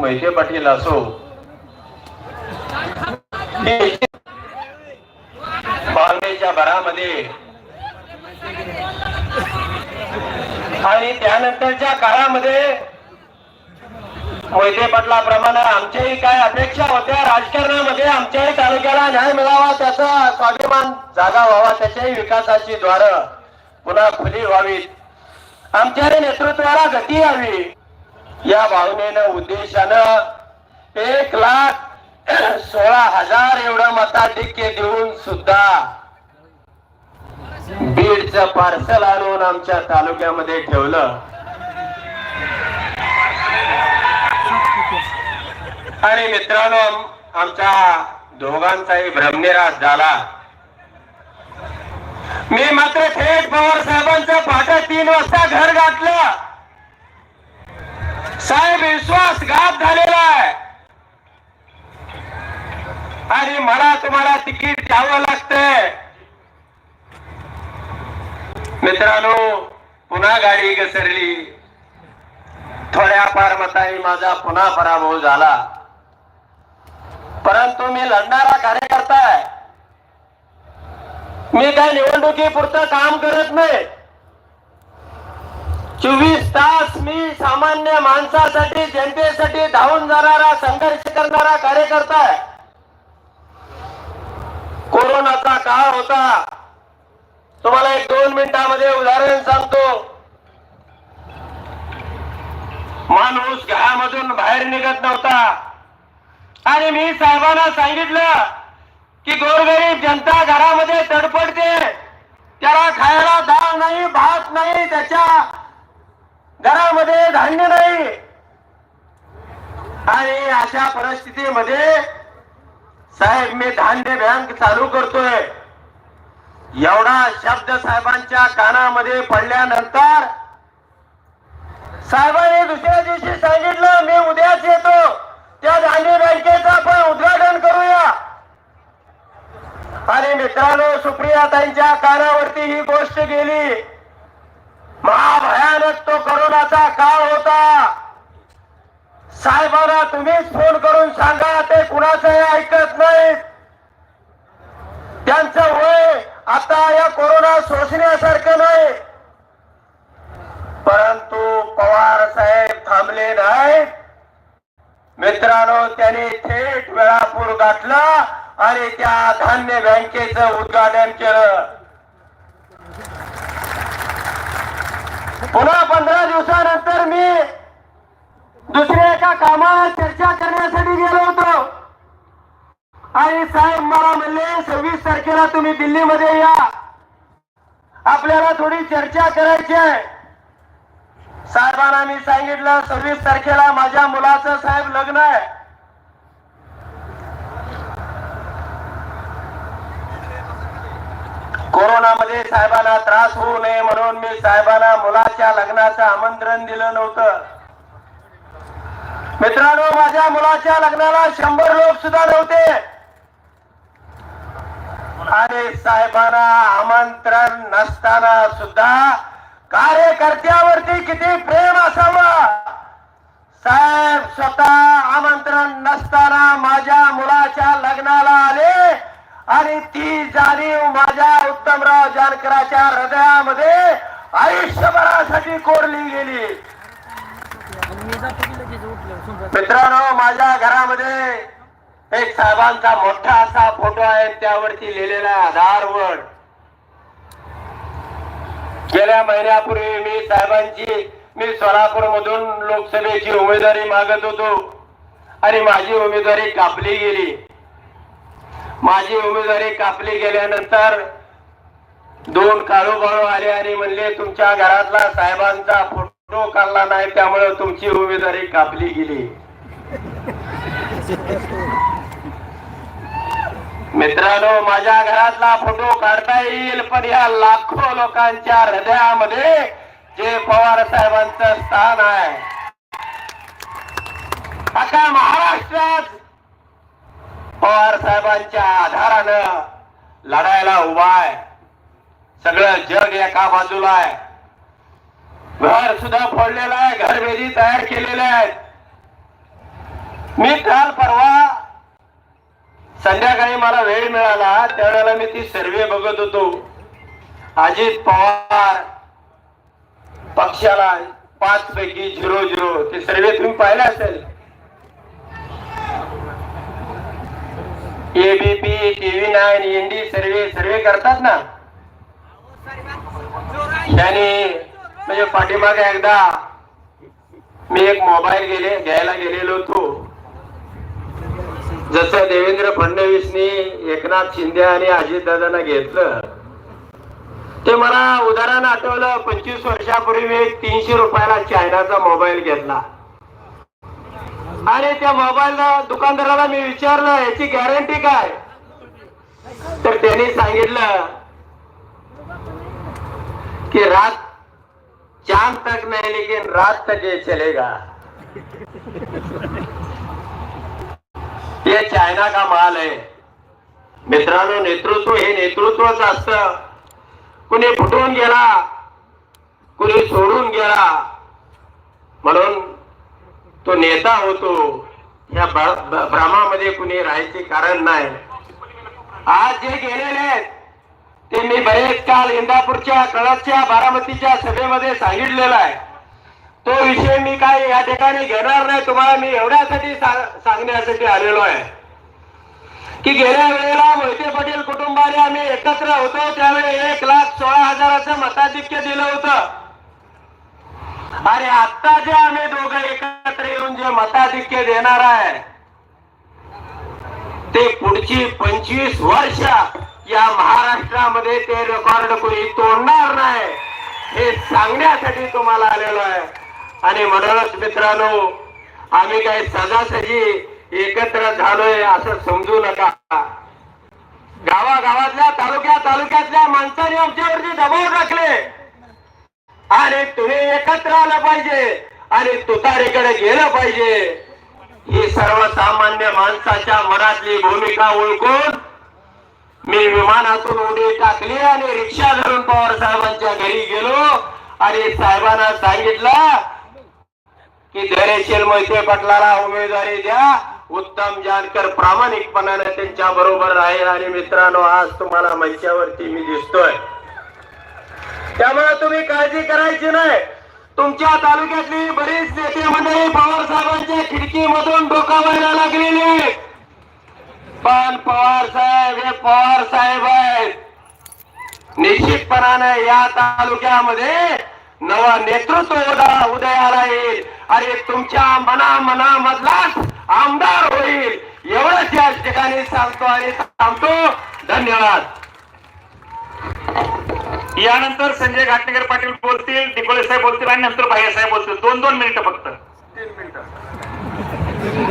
मोहिते पाटील असो. हे भरामध्ये आणि त्यानंतरच्या काळामध्ये मोहिते पाटलाप्रमाणे आमच्याही काय अपेक्षा होत्या राजकारणामध्ये आमच्याही तालुक्याला न्याय मिळावा त्याचा स्वाभिमान जागा व्हावा त्याच्याही विकासाची द्वार पुन्हा खुली व्हावीत. आमच्या नेतृत्वाला गती यावी या भावनेनं उद्देशानं एक लाख सोळा हजार एवढं मताधिक्य देऊन सुद्धा बीडचं पार्सल आणून आमच्या तालुक्यामध्ये ठेवलं. आणि मित्रांनो आमच्या दोघांचाही भ्रमनिराश झाला. मी मात्र थेट पवार साहेबांचं पाठ तीन वाजता घर गाठलं. साहेब विश्वासघात झालेला आहे. आणि मला तुम्हाला तिकीट द्यावं लागतंय. मित्रांनो पुन्हा गाडी घसरली. थोड्या फार मताही माझा पुन्हा पराभव झाला. परंतु मी लढणारा कार्यकर्ता आहे. मी काय निवडणुकी पुरतं काम करत नाही. चोवीस तास मी सामान्य माणसासाठी जनतेसाठी धावून जाणारा संघर्ष करणारा कार्यकर्ता आहे. कोरोनाचा काळ होता. तुम्हाला एक दोन मिनिटामध्ये उदाहरण सांगतो. माणूस घरामधून बाहेर निघत नव्हता. आणि मी साहेबांना सांगितलं की गोरगरीब जनता घरामध्ये तडफडते. त्याला खायला डाळ नाही भात नाही त्याच्या घरामध्ये धान्य नाही. आणि अशा परिस्थितीमध्ये साहेब मी धान्य बँक चालू करतोय. एवढा शब्द साहेबांच्या कानामध्ये पडल्यानंतर साहेबांनी दुसऱ्या दिवशी सांगितलं मी उद्याच येतो. त्या धान्य बँकेचं आपण उद्घाटन करूया. आणि मित्रांनो सुप्रियाताईंच्या कानावरती ही गोष्ट गेली. महाभयानक तो करोनाचा काळ होता. साहेबांना तुम्हीच फोन करून सांगा ते कुणाचंही ऐकत नाहीत. त्यांचं वय आता या कोरोना सोसण्यासारखं नाही. परंतु पवार साहेब थांबले नाहीत. मित्रांनो त्यांनी थेट वेळापूर गाठला आणि त्या धान्य बँकेचं उद्घाटन केलं. पुन्हा पंधरा दिवसानंतर मी दुसऱ्या एका कामाला चर्चा करण्यासाठी गेलो होतो. आणि साहेब मला म्हणले सव्वीस तारखेला तुम्ही दिल्लीमध्ये या. आपल्याला थोडी चर्चा करायची आहे. साहेबांना मी सांगितलं सव्वीस तारखेला माझ्या मुलाचं साहेब लग्न आहे. कोरोनामध्ये साहेबांना त्रास होऊ नये म्हणून मी साहेबांना मुलाच्या लग्नाचं आमंत्रण दिलं नव्हतं. मित्रांनो माझ्या मुलाच्या लग्नाला शंभर लोक सुद्धा नव्हते. आणि साहेबांना आमंत्रण नसताना सुद्धा कार्यकर्त्यावरती किती प्रेम असावं? साहेब स्वतः आमंत्रण नसताना माझ्या मुलाच्या लग्नाला आले. आणि ती जाणीव माझ्या उत्तमराव जानकराच्या हृदयामध्ये आयुष्यभरासाठी कोरली गेली. मित्रांनो माझ्या घरामध्ये एक साहेबांचा मोठा असा फोटो आहे त्यावरती लिहिलेला आधारवड गेल्या महिन्यापूर्वी मी साहेबांची मी सोलापूर मधून लोकसभेची उमेदवारी मागत होतो आणि माझी उमेदवारी कापली गेली. माझी उमेदवारी कापली गेल्यानंतर दोन काळूबाळू आले आणि म्हणले तुमच्या घरातला साहेबांचा फोटो काढला नाही त्यामुळे तुमची उमेदवारी कापली गेली. मित्रांनो माझ्या घरातला फोटो काढता येईल पण या लाखो लोकांच्या हृदयामध्ये जे पवार साहेबांचं स्थान आहे. आता महाराष्ट्रात पवार साहेबांच्या आधारानं लढायला उभा आहे. सगळं जग एका बाजूला आहे. घर सुद्धा फोडलेलं आहे घरभेदी तयार केलेले आहेत. मी काल परवा संध्याकाळी मला वेळ मिळाला त्यावेळेला मी ती सर्वे बघत होतो. अजित पवार पक्षाला पाच पैकी झिरो झिरो ते सर्वे तुम्ही पाहिला असेल. एबीपी टीव्ही नाईन इंडी सर्वे सर्वे करतात ना? त्याने म्हणजे पाठीमागे एकदा मी एक मोबाईल गेले घ्यायला गेलेलो होतो. जसं देवेंद्र फडणवीसनी एकनाथ शिंदे आणि अजितदादांना घेतलं ते मला उदाहरण आठवलं पंचवीस वर्षापूर्वी मी एक तीनशे रुपयाला चायनाचा मोबाईल घेतला. आणि त्या मोबाईल दुकानदाराला मी विचारलं याची गॅरंटी काय? तर त्यांनी सांगितलं कि रात चांद तक नाही लेकिन रात तक ये चलेगा. ये चायना का माल आहे मित्रांनो नेतृत्व हे नेतृत्वच असत. कुणी फुटून गेला कुणी सोडून गेला म्हणून तो नेता होतो. या भ्रमामध्ये कुणी राहायचे कारण नाही. आज जे गेलेले आहेत ते मी बरेच काल इंदापूरच्या कळसच्या बारामतीच्या सभेमध्ये सांगितलेला आहे. तो विषय मी काय या ठिकाणी घेणार नाही. तुम्हाला मी एवढ्यासाठी सांगण्यासाठी आलेलो आहे. की गेल्या वेळेला मोहिते पटेल कुटुंबाने आम्ही एकत्र होतो. त्यावेळी एक लाख सोळा हजाराचं मताधिक्य दिलं होतं. आणि आता जे आम्ही दोघं एकत्र जे मताधिक्य देणार आहे ते पुढची पंचवीस वर्ष या महाराष्ट्रामध्ये ते रेकॉर्ड कोणी तोडणार नाही हे सांगण्यासाठी तुम्हाला आलेलो आहे. आणि म्हणूनच मित्रांनो आम्ही काही सजासजी एकत्र झालोय असं समजू नका. गावागावातल्या तालुक्या तालुक्यातल्या माणसाने आमच्यावरती दबाव टाकले. आणि तुम्ही एकत्र आलं पाहिजे. आणि तुतारीकडे गेलं पाहिजे. ही सर्वसामान्य माणसाच्या मनातली भूमिका ओळखून मी विमानातून उडी टाकली आणि रिक्षा धरून पवार साहेबांच्या घरी गेलो. आणि साहेबांना सांगितलं की धैर्यशील मोहिते पटलाला उमेदवारी द्या. उत्तम जानकर प्रामाणिकपणाने त्यांच्या बरोबर राहील. आणि मित्रांनो आज तुम्हाला मंचावरती मी दिसतोय. त्यामुळे तुम्ही काळजी करायची नाही. तुमच्या तालुक्यातली बरीच नेते मंडळी पवार साहेबांच्या खिडकीमधून डोकावायला लागलेली आहेत. पण पवार साहेब हे पवार साहेब आहेत. निश्चितपणाने या तालुक्यामध्ये नवा नेतृत्व उदा- उदयाला येईल. आणि तुमच्या मना मनामधलाच आमदार होईल. एवढंच या ठिकाणी सांगतो आणि सांगतो धन्यवाद. यानंतर संजय घाटणेकर पाटील बोलतील डिकोळे साहेब बोलतील आणि नंतर भाई साहेब बोलतील. दोन दोन मिनिटं फक्त. तीन मिनिटं.